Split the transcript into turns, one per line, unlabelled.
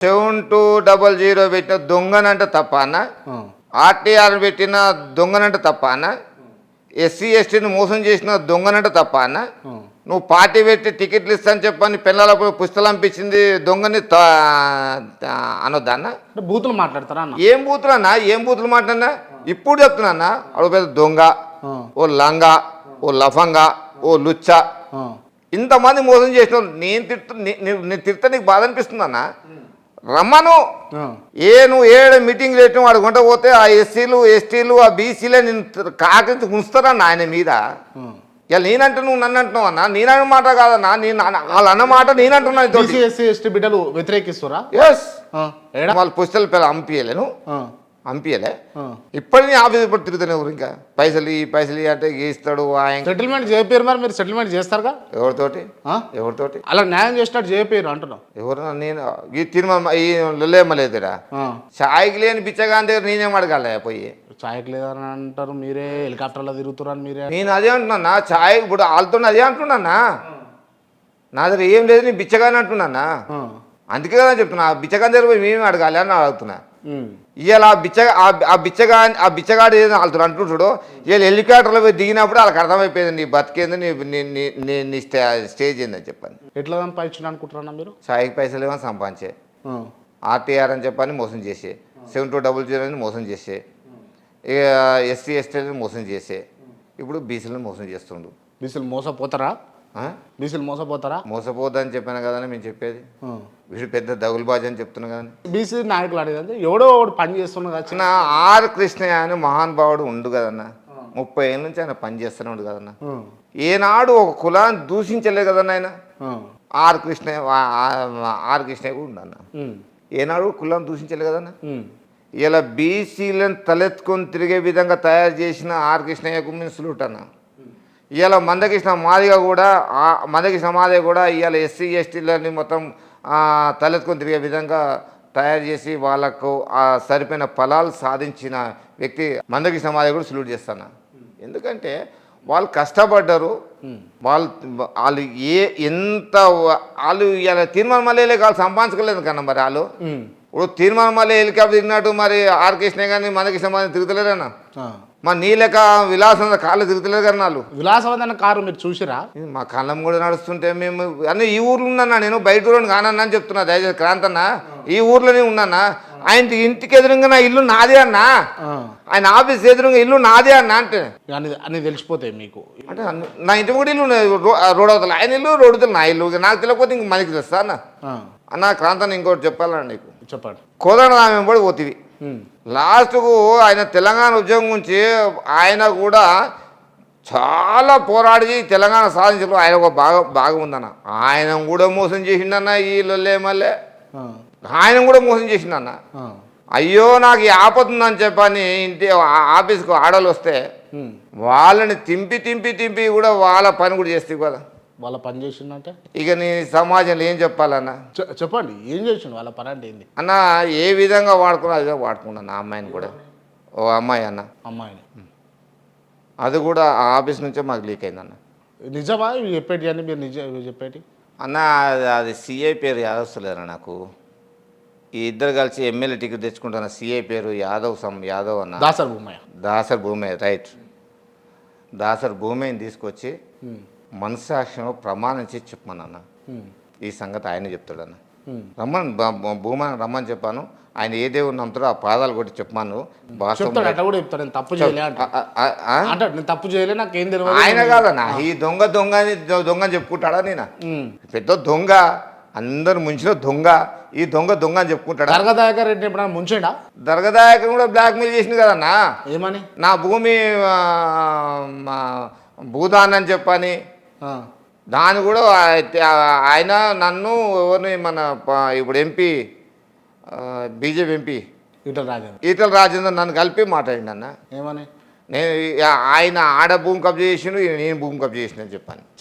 Seven two double zero పెట్టిన దొంగనంటే తప్ప అన్న. ఆర్టీఆర్ పెట్టిన దొంగనంటే తప్ప అన్న. ఎస్సీ ఎస్టీని మోసం చేసిన దొంగనంటే తప్ప అన్న. నువ్వు పార్టీ పెట్టి టికెట్లు ఇస్తాను చెప్పని పిల్లలకు పుస్తకాలు పంపించింది దొంగని తా- తా- అనొద్దా అన్న?
అంటే బూతులు మాట్లాడతారా
ఏం బూతులు అన్న? ఏం బూతులు మాట్లాడినా? ఇప్పుడు చెప్తున్నా అన్న. అడు పెద్ద దొంగ ఓ లంగా ఓ లఫంగా ఓ లుచ్చ. ఇంతమంది మోసం చేసిన నేను నే- నేను తిడితే నీకు బాధ అనిపిస్తుంది అన్న? రమ్మను. ఏ నువ్వు ఏడు మీటింగ్ పెట్టిన వాడు కొంట పోతే ఆ ఎస్సీలు ఎస్టీలు ఆ బీసీలే నేను కాకించి ఉంచుతారన్న ఆయన మీద. ఇలా నేనంటే నువ్వు నన్ను అంటున్నావు అన్న. నేనన్న మాట కాదన్నా. నేను వాళ్ళు అన్న మాట నేనంటున్నాను
ఎస్సీ ఎస్టీ బిడ్డలు వ్యతిరేకిస్తురా
ఎస్ వాళ్ళ పుస్తకాలు పిల్ల అంపియలేను
ఆ.
ఇప్పటికీ ఆఫీస్ ఇప్పుడు తిరుగుతూనే ఊరు ఇంకా. పైసలు ఈ పైసలు అంటే ఇస్తాడు ఆయన
సెటిల్మెంట్ చేయపోయారు మరి మీరు సెటిల్మెంట్ చేస్తారుగా?
ఎవరితోటి? ఎవరితోటి?
అలా న్యాయం చేసినట్టు చేయపోయారు అంటున్నావు.
ఎవరు నేను ఈ తిరుమల ఈ లొల్లేమలేదురా
ఆ.
చాయ్కి లేని బిచ్చగాని దగ్గర నేనేం అడగాలి పోయి.
ఛాయకు లేదని అంటారు మీరే హెలికాప్టర్లో తిరుగుతున్నారు మీరే.
నేను అదే అంటున్నా చాయ్ ఇప్పుడు వాళ్ళతో అదే అంటున్నానా నా. దగ్గర ఏం లేదు నేను బిచ్చగాని అంటున్నానా. అందుకే కదా చెప్తున్నా ఆ బిచ్చగాని దగ్గర పోయి మేమేం అడగాలి అని అడుగుతున్నా. ఇవాళ ఆ బిచ్చ ఆ- బిచ్చగా ఆ బిచ్చగాడు ఏదో వాళ్ళతో అంటుంటాడు ఇవాళ హెలికాప్టర్లో పోయి దిగినప్పుడు వాళ్ళకి అర్థమైపోయింది నీ బతికేంది నీ నీ నీ- నీ నీ స్టే స్టేజ్ ఏందని చెప్పాను.
ఎట్లా సంపాదించిన అనుకుంటున్నా మీరు?
చాయ్కి పైసలు ఏమో సంపాదించే. ఆర్టీఆర్ అని చెప్పని మోసం చేసే. సెవెన్ టూ డబుల్ జీరో అని మోసం చేసే. ఇక ఎస్సీ ఎస్టీని మోసం చేసే. ఇప్పుడు బీసీలను మోసం చేస్తుండు.
బీసీలు మోసపోతారా? బీసీలు మోసపోతారా?
మోసపోద్దని చెప్పాను కదని మేము చెప్పేది. వీడు పెద్ద దగులుబాజీ అని చెప్తున్నా కానీ
బీసీ నాయకులు అడిగింది ఎవడో ఒకడు పని చేస్తున్నా కదా.
నా ఆర్ కృష్ణయ్య అని మహానుభావుడు ఉండు కదన్న. ముప్పై ఏళ్ళ నుంచి ఆయన పని చేస్తూనే ఉండు కదన్న. ఏనాడు ఒక కులాన్ని దూషించలేదు కదన్న ఆయన. ఆర్ కృష్ణయ్య ఆర్ కృష్ణయ్య కూడా ఉండన్న. ఏనాడు కులాన్ని దూషించలేదు కదన్న. ఇలా బీసీలను తలెత్తుకొని తిరిగే విధంగా తయారు చేసిన ఆర్ కృష్ణయ్యకు మేము సల్యూట్ అన్న ఇవాళ మందకృష్ణ మాదిగ కూడా ఆ మందకృష్ణ మాదిగ కూడా ఇవాళ ఎస్సీ ఎస్టీలని మొత్తం తలెత్తుకొని తిరిగే విధంగా తయారు చేసి వాళ్ళకు ఆ సరిపోయిన ఫలాలు సాధించిన వ్యక్తి మందకృష్ణ మాదిగ కూడా సల్యూట్ చేస్తాను. ఎందుకంటే వాళ్ళు కష్టపడ్డారు. వాళ్ళు వాళ్ళు ఏ ఎంత వాళ్ళు ఇవాళ తీర్మానం మళ్ళీ వాళ్ళు సంపాదించుకోలేదు కన్నా మరి వాళ్ళు. ఇప్పుడు తీర్మానం మళ్ళీ హెలికాప్టర్ తిరిగినట్టు మరి ఆర్కేష్నే కానీ మనకి సంబంధించి తిరుగుతలేరన్న. మా నీ లెక్క విలాసం కాళ్ళు తిరుగుతలేరు కానీ వాళ్ళు
విలాసవంతమైన కారు మీరు చూసిరా?
మా కళ్ళం కూడా నడుస్తుంటే మేము అన్నీ ఈ ఊర్లో ఉన్నానా? నేను బయట ఊరు కానన్నా అని చెప్తున్నా. దయచేసి క్రాంతన్న ఈ ఊర్లోనే ఉన్నానా? ఆయన ఇంటికి ఎదురుగా నా ఇల్లు నాదే అన్నా. ఆయన ఆఫీస్ ఎదురుగా ఇల్లు నాదే అన్నా అంటే.
అన్ని అన్ని తెలిసిపోతాయి మీకు.
అంటే నా ఇంటి కూడా ఇల్లు రోడ్ అవతల. ఆయన ఇల్లు రోడ్ నా ఇల్లు నాకు తెలియకపోతే ఇంక మనకి తెలుస్తా అన్న. అన్న క్రాంతన్న ఇంకోటి చెప్పాలన్నా నీకు.
చెప్పండి
కోదండ రామం కూడా పోతివి. లాస్ట్కు ఆయన తెలంగాణ ఉద్యోగం గురించి ఆయన కూడా చాలా పోరాడి తెలంగాణ సాధించడం ఆయన ఒక బాగా బాగా ఉందన్న ఆయన కూడా మోసం చేసిండన్న ఈ లొల్లే మళ్ళీ. ఆయన కూడా మోసం చేసిండన్న. అయ్యో నాకు ఈ ఆపతుందని చెప్పని ఇంటి ఆఫీస్కు ఆడలు వస్తే. వాళ్ళని తింపి తింపి తింపి కూడా వాళ్ళ పని కూడా చేస్తే కదా
వాళ్ళ పని చేసిందంటే?
ఇక నీ సమాజంలో ఏం చెప్పాలన్నా?
చెప్పండి ఏం చేసిండు వాళ్ళ పని అంటే ఏంది?
అన్న ఏ విధంగా వాడుకున్నా అదే వాడుకున్నాను ఆ అమ్మాయిని కూడా. ఓ అమ్మాయి అన్న.
అమ్మాయిని.
అది కూడా ఆ ఆఫీస్ నుంచే మాకు లీక్ అయిందన్న.
నిజమా? ఇవి చెప్పేటి అని మీరు నిజం ఇవి చెప్పేటి
అన్న అది అది సిఐ పేరు యాదవస్తులేరా నాకు? ఈ ఇద్దరు కలిసి ఎమ్మెల్యే టికెట్ తెచ్చుకుంటున్న సిఐ పేరు యాదవ్ సమ్ యాదవ్ అన్న.
దాసర్ భూమయ్య.
దాసర్ భూమి రైట్. దాసర్ భూమిని తీసుకొచ్చి
ఉమ్.
మనసాక్ష్యంలో ప్రమాణం చేసి చెప్పమన్న
ఉమ్.
ఈ సంగతి ఆయన చెప్తాడన్న. రమ్మని భూమని రమ్మని చెప్పాను. ఆయన ఏ దేవుడు నమ్ముతాడో ఆ పాదాలు కొట్టి
నేను తప్పు నేను తప్పు చేయలే నాకేం తెలియదు
ఆయన కాదన్న ఈ దొంగ దొంగ అని దొంగ అని చెప్పుకుంటాడా నేను. పెద్ద దొంగ అందరు ముంచిన దొంగ ఈ దొంగ దొంగ అని చెప్పుకుంటాడా?
దర్గాదాయక రెడ్డి ఎప్పుడైనా ముంచేడా?
దర్గదాయకం కూడా బ్లాక్మెయిల్ చేసింది కదన్నా
ఏమని?
నా భూమి భూదాన్ అని చెప్పని. దాన్ని కూడా ఆయన నన్ను ఎవరిని మన ఇప్పుడు MP BJP MP
Etela Rajendra.
Etela Rajender నన్ను కలిపి మాట్లాడిండు అన్న
ఏమని?
నేను ఆయన ఆడ భూమి కబ్జా చేసిండు నేను భూమి కబ్జా చేసిన అని చెప్పాను.